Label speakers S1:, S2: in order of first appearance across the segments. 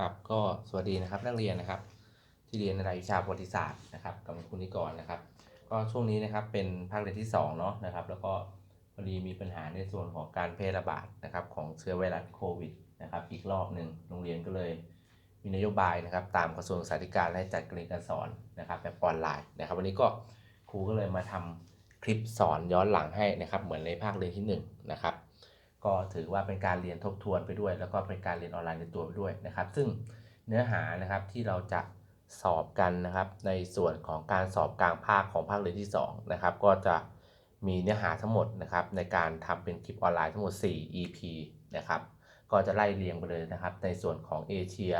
S1: ครับก็สวัสดีนะครับนักเรียนนะครับ ที่เรียนในรายวิชาประวัติศาสตร์นะครับกับคุณนิกรนะครับ ก็ช่วงนี้นะครับเป็นภาคเรียนที่2เนาะนะครับ แล้วก็พอดีมีปัญหาในส่วนของการแพร่ระบาดนะครับของเชื้อไวรัสโควิดนะครับ อีกรอบหนึ่งโรงเรียนก็เลย มีนโยบายนะครับ ตามกระทรวงศึกษาธิการให้จัดการเรียนการสอนนะครับ แบบออนไลน์นะครับ วันนี้ก็ครูก็เลยมาทำคลิปสอนย้อนหลังให้นะครับ เหมือนในภาคเรียนที่1นะครับ ก็ถือว่าเป็นการเรียนทบทวนไปด้วย แล้วก็เป็นการเรียนออนไลน์ในตัวไปด้วยนะครับ ซึ่งเนื้อหานะครับที่เราจะสอบกันนะครับ ในส่วนของการสอบกลางภาคของภาคเรียนที่2นะครับ ก็จะมีเนื้อหาทั้งหมดนะครับ ในการทำเป็นคลิปออนไลน์ทั้งหมด 4 EP นะครับ ก็จะไล่เรียงไปเลยนะครับ ในส่วนของเอเชีย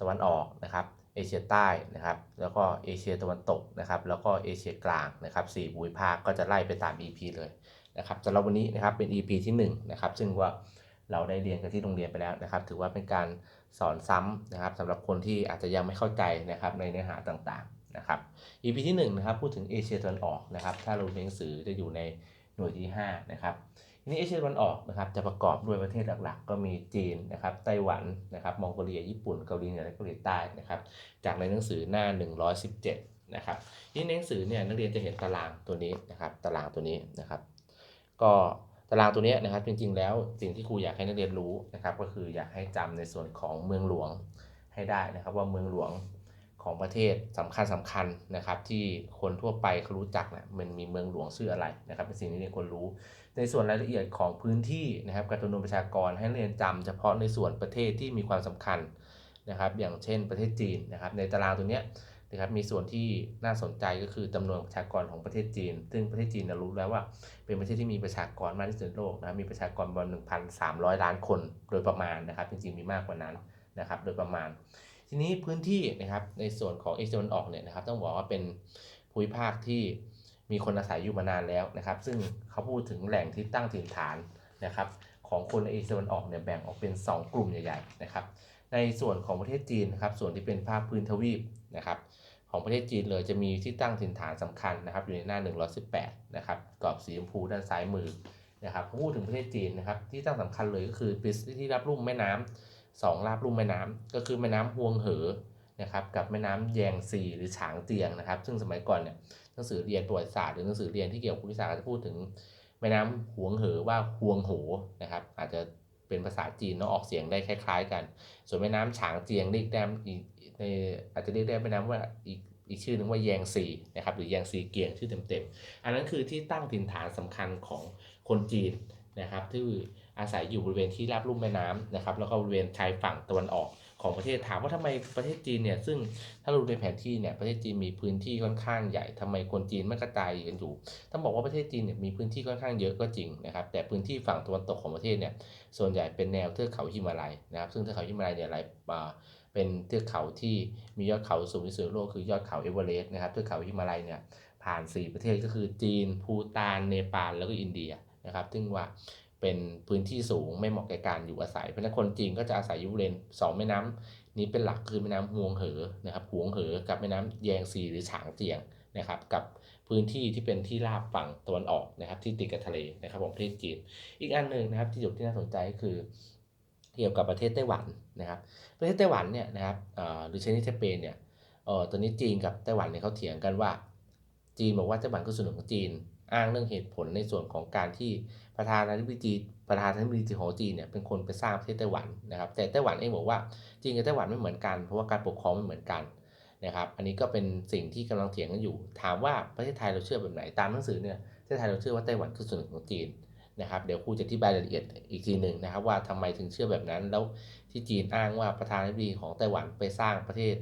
S1: ตะวันออกนะครับเอเชียใต้นะครับ แล้วก็เอเชียตะวันตกนะครับ แล้วก็เอเชียกลางนะครับสี่ภูมิภาคก็จะไล่ไปตาม EP เลย นะครับสำหรับวันนี้นะครับเป็น EP ที่1นะครับซึ่งว่าเราได้เรียนกันที่โรงเรียนไปแล้วนะครับ ถือว่าเป็นการสอนซ้ำนะครับสำหรับคนที่อาจจะยังไม่เข้าใจนะครับในเนื้อหาต่างๆนะครับ EP ที่1นะครับพูดถึงเอเชียตะวันออกนะครับ ถ้าเราเรียนหนังสือจะอยู่ในหน่วยที่5นะครับทีนี้เอเชียตะวันออกนะครับจะประกอบด้วยประเทศหลักๆ ก็มีจีนนะครับไต้หวันนะครับมองโกเลียญี่ปุ่นเกาหลีเหนือและเกาหลีใต้นะครับจากในหนังสือหน้า 117นะครับที่ในหนังสือเนี่ยนักเรียนจะเห็นตารางตัวนี้นะครับตารางตัวนี้นะครับ ก็ตารางตัวนี้นะครับจริงๆ แล้วสิ่งที่ครูอยากให้นักเรียนรู้นะครับ ก็คืออยากให้จำในส่วนของเมืองหลวงให้ได้นะครับ ว่าเมืองหลวงของประเทศสำคัญสำคัญนะครับ ที่คนทั่วไปเขารู้จักนะมันมีเมืองหลวงชื่ออะไรนะครับ เป็นสิ่งที่นักเรียนควรรู้ ในส่วนรายละเอียดของพื้นที่นะครับการจำนวนประชากรให้นักเรียนจำเฉพาะในส่วนประเทศที่มีความสำคัญนะครับ อย่างเช่นประเทศจีนนะครับ ในตารางตัวเนี้ย นะครับมีส่วนที่น่าสนใจก็คือจำนวนประชากรของประเทศจีน ซึ่งประเทศจีนเรารู้แล้วว่า เป็นประเทศที่มีประชากรมากที่สุดในโลกนะมีประชากรประมาณ1,300 ล้านคนโดยประมาณนะครับจริงๆมีมากกว่านั้นนะครับโดยประมาณ ทีนี้พื้นที่นะครับในส่วนของเอเชียตะวันออกเนี่ยนะครับต้องบอกว่าเป็นภูมิภาคที่มีคนอาศัยอยู่มานานแล้วนะครับ ซึ่งเขาพูดถึงแหล่งที่ตั้งถิ่นฐานนะครับของคนในเอเชียตะวันออกเนี่ยแบ่งออกเป็น 2 กลุ่มใหญ่ๆนะครับในส่วนของประเทศจีนนะครับส่วนที่เป็นภาคพื้นทวีป นะครับของประเทศจีนเลยจะมีที่ตั้งถิ่นฐานสำคัญนะครับอยู่ในหน้า 118 นะครับกรอบสีชมพูด้านซ้ายมือนะครับพูดถึงประเทศจีนนะครับที่ตั้งสำคัญเลยก็คือเป็นที่รับลุ่มแม่น้ำสองราบลุ่มแม่น้ำก็คือแม่น้ำฮวงเหอนะครับกับแม่น้ำแยงซีหรือฉางเจียงนะครับ ซึ่งสมัยก่อนเนี่ยหนังสือเรียนประวัติศาสตร์หรือหนังสือเรียนที่เกี่ยวกับภูมิศาสตร์จะพูดถึงแม่น้ำหวงเหอว่าฮวงโหนะครับ อาจจะเป็นภาษาจีนเนาะออกเสียงได้คล้าย ๆ กัน ส่วนแม่น้ำฉางเจียงเรียกได้อีก ในอาจจะเรียกได้แม่น้ำว่าอีกอีกชื่อหนึงว่าแยงซีนะครับหรือแยงซีเกียงชื่อเต็มๆ อันนั้นคือที่ตั้งถิ่นฐานสำคัญของคนจีนนะครับที่อาศัยอยู่บริเวณที่ราบลุ่มแม่น้ำนะครับแล้วก็บริเวณชายฝั่งตะวันออกของประเทศถามว่าทำไมประเทศจีนเนี่ยซึ่งถ้าเราดูในแผนที่เนี่ยประเทศจีนมีพื้นที่ค่อนข้างใหญ่ทำไมคนจีนไม่กระจายกันอยู่ต้องบอกว่าประเทศจีนเนี่ยมีพื้นที่ค่อนข้างเยอะก็จริงนะครับแต่พื้นที่ฝั่งตะวันตกของประเทศเนี่ยส่วนใหญ่เป็นแนวเทือกเขาฮิมาลัยนะครับซึ่งเทือกเขาฮิมาลัยเนี่ยหลายอ่า เป็นเทือกเขาที่มียอดเขาสูงที่สุดในโลกคือยอดเขาเอเวอเรสต์นะครับเทือกเขาฮิมาลัยเนี่ยผ่าน 4 ประเทศก็คือจีน ภูตาน เนปาล แล้วก็อินเดียนะครับ ซึ่งว่าเป็นพื้นที่สูงไม่เหมาะแก่การอยู่อาศัย เพราะฉะนั้นคนจีนก็จะอาศัยอยู่บริเวณสองแม่น้ำนี้เป็นหลักคือแม่น้ำฮวงเหอนะครับหวงเหอ กับแม่น้ำแยงซีหรือฉางเจียงนะครับกับพื้นที่ที่เป็นที่ราบฝั่งตะวันออกนะครับที่ติดกับทะเลนะครับของประเทศจีน อีกอันหนึ่งนะครับที่จุดที่น่าสนใจคือ เกี่ยวกับประเทศไต้หวันนะครับประเทศไต้หวันเนี่ยนะครับหรือชนิดเทเปเนี่ยออตอนนี้จีนกับไต้หวันเนี่ยเขาเถียงกันว่า จีนบอกว่าไต้หวันคือส่วนหนึ่งของจีน อ้างเรื่องเหตุผลในส่วนของการที่ประธานาธิบดีประธานาธิบดีของจีนเนี่ยเป็นคนไปสร้างประเทศไต้หวันนะครับแต่ไต้หวันเองบอกว่าจีนกับไต้หวันไม่เหมือนกันเพราะว่าการปกครองไม่เหมือนกันนะครับอันนี้ก็เป็นสิ่งที่กำลังเถียงกันอยู่ ถามว่าประเทศไทยเราเชื่อแบบไหนตามหนังสือเนี่ยประเทศไทยเราเชื่อว่าไต้หวันคือส่วนหนึ่งของจีน นะครับเดี๋ยวครูจะอธิบายรายละเอียดอีกทีหนึ่งนะครับ ว่าทำไมถึงเชื่อแบบนั้น แล้วที่จีนอ้างว่าประธานาธิบดีของไต้หวันไปสร้างประเทศ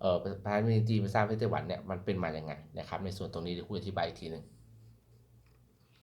S1: เอ่อประธานาธิบดีจีนไปสร้างประเทศไต้หวันเนี่ยมันเป็นมาอย่างไงนะครับในส่วนตรงนี้เดี๋ยวครูอธิบายอีกทีหนึ่ง